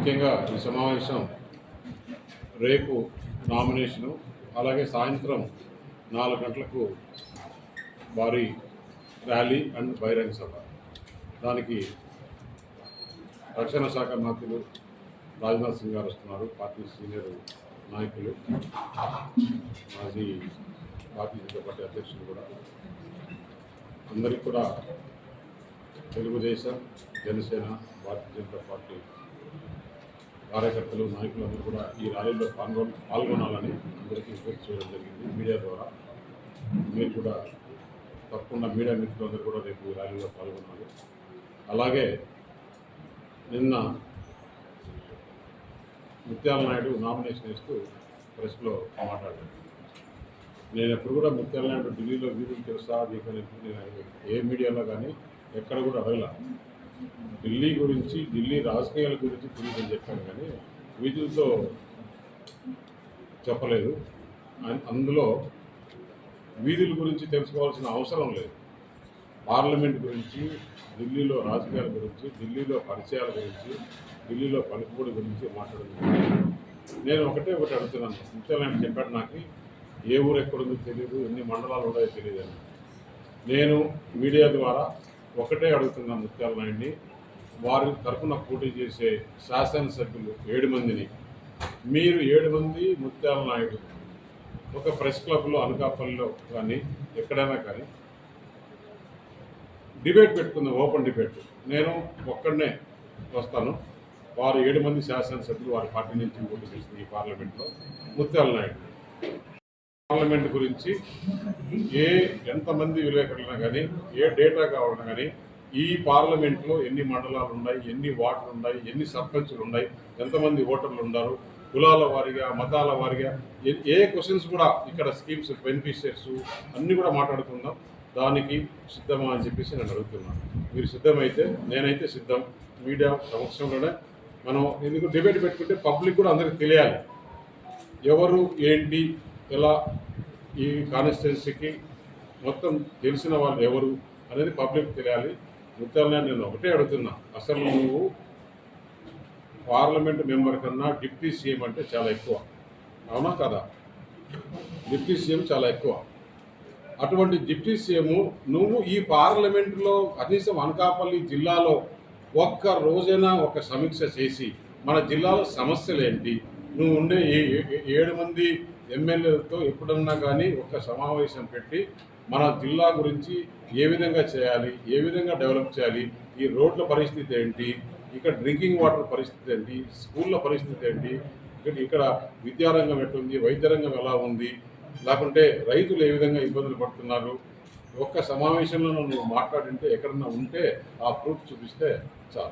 ముఖ్యంగా ఈ సమావేశం రేపు నామినేషను అలాగే సాయంత్రం నాలుగు గంటలకు భారీ ర్యాలీ అండ్ బహిరంగ సభ. దానికి రక్షణ శాఖ మంత్రులు రాజ్నాథ్ సింగ్ గారు వస్తున్నారు పార్టీ సీనియర్ నాయకులు మాజీ భారతీయ జనతా పార్టీ అధ్యక్షులు కూడా. అందరికీ కూడా తెలుగుదేశం జనసేన భారతీయ జనతా పార్టీ కార్యకర్తలు నాయకులు అందరూ కూడా ఈ ర్యాలీలో పాల్గొన పాల్గొనాలని అందరికీ రిక్వెస్ట్ చేయడం జరిగింది మీడియా ద్వారా. మీరు కూడా తప్పకుండా మీడియా మిత్రులందరూ కూడా రేపు ఈ ర్యాలీలో పాల్గొనాలి. అలాగే నిన్న ముత్యాల నాయుడు నామినేషన్ వేస్తూ ప్రెస్లో మాట్లాడాడు నేను ఎప్పుడు కూడా ముత్యాల నాయుడు ఢిల్లీలో వీధులు తెలుసా? నీకు నేను ఏ మీడియాలో కానీ ఎక్కడ కూడా అడగల ఢిల్లీ గురించి ఢిల్లీ రాజకీయాల గురించి తెలియదని చెప్పాను కానీ వీధులతో చెప్పలేదు. అందులో వీధుల గురించి తెలుసుకోవాల్సిన అవసరం లేదు. పార్లమెంట్ గురించి ఢిల్లీలో రాజకీయాల గురించి ఢిల్లీలో పరిచయాల గురించి ఢిల్లీలో పలుకుబడి గురించి మాట్లాడుతున్నాను. నేను ఒకటే ఒకటి అడుగుతున్నాను. ముఖ్యమైన చెప్పాడు నాకు ఏ ఊరు ఎక్కడుందో తెలియదు ఎన్ని మండలాలు ఉన్నాయో తెలియదు నేను మీడియా ద్వారా ఒకటే అడుగుతున్నాను ముత్యాల నాయుడిని వారి తరఫున పోటీ చేసే శాసనసభ్యులు ఏడు మందిని. మీరు ఏడు మంది ముత్యాల నాయుడు ఒక ప్రెస్ క్లబ్లో అనకాపల్లిలో కానీ ఎక్కడైనా కానీ. డిబేట్ పెట్టుకుందాం ఓపెన్ డిబేట్. నేను ఒక్కడనే వస్తాను. వారు ఏడు మంది శాసనసభ్యులు వారి పార్టీ నుంచి పోటీ చేసింది ఈ పార్లమెంట్లో ముత్యాల నాయుడు పార్లమెంట్ గురించి ఏ ఎంతమంది విలేకరులైనా కానీ ఏ డేటా కావాలన్నా కానీ ఈ పార్లమెంట్లో ఎన్ని మండలాలు ఉన్నాయి ఎన్ని వార్డులు ఉన్నాయి ఎన్ని సర్పంచులు ఉన్నాయి ఎంతమంది ఓటర్లు ఉన్నారు కులాల వారిగా మతాల వారిగా ఏ- ఏ క్వశ్చన్స్ కూడా ఇక్కడ స్కీమ్స్ బెనిఫిషియర్స్ అన్నీ కూడా మాట్లాడుకుందాం. దానికి సిద్ధమా అని చెప్పేసి నేను అడుగుతున్నాను. మీరు సిద్ధమైతే నేనైతే సిద్ధం. మీడియా సమక్షంలోనే మనం ఎందుకు డిబేట్ పెట్టుకుంటే పబ్లిక్ కూడా అందరికీ తెలియాలి. ఎవరు ఏంటి ఎలా ఈ కాన్స్టిట్యున్సీకి మొత్తం తెలిసిన వాళ్ళు ఎవరు అనేది పబ్లిక్ తెలియాలి. ముఖ్యంగా నేను ఒకటే అడుగుతున్నా. అసలు నువ్వు పార్లమెంట్ మెంబర్ కన్నా డిప్యూటీ సీఎం అంటే చాలా ఎక్కువ. అవునా కదా? డిప్యూటీ సీఎం చాలా ఎక్కువ. అటువంటి డిప్యూటీ సీఎం నువ్వు ఈ పార్లమెంట్లో కనీసం అనకాపల్లి జిల్లాలో ఒక్క రోజైనా ఒక సమీక్ష చేసి మన జిల్లాలో సమస్యలు ఏంటి? నువ్వు ఉండే ఏ- ఏ- ఏడు మంది ఎమ్మెల్యేలతో ఎప్పుడన్నా కానీ ఒక సమావేశం పెట్టి మన జిల్లా గురించి ఏ విధంగా చేయాలి ఏ విధంగా డెవలప్ చేయాలి ఈ రోడ్ల పరిస్థితి ఏంటి ఇక్కడ డ్రింకింగ్ వాటర్ పరిస్థితి ఏంటి స్కూళ్ళ పరిస్థితి ఏంటి ఇక్కడ ఇక్కడ విద్యారంగం ఎట్లుంది వైద్య రంగం ఎలా ఉంది లేకుంటే రైతులు ఏ విధంగా ఇబ్బందులు పడుతున్నారు ఒక్క సమావేశంలో నువ్వు మాట్లాడింటే ఎక్కడన్నా ఉంటే ఆ ప్రూఫ్ చూపిస్తే చాలు.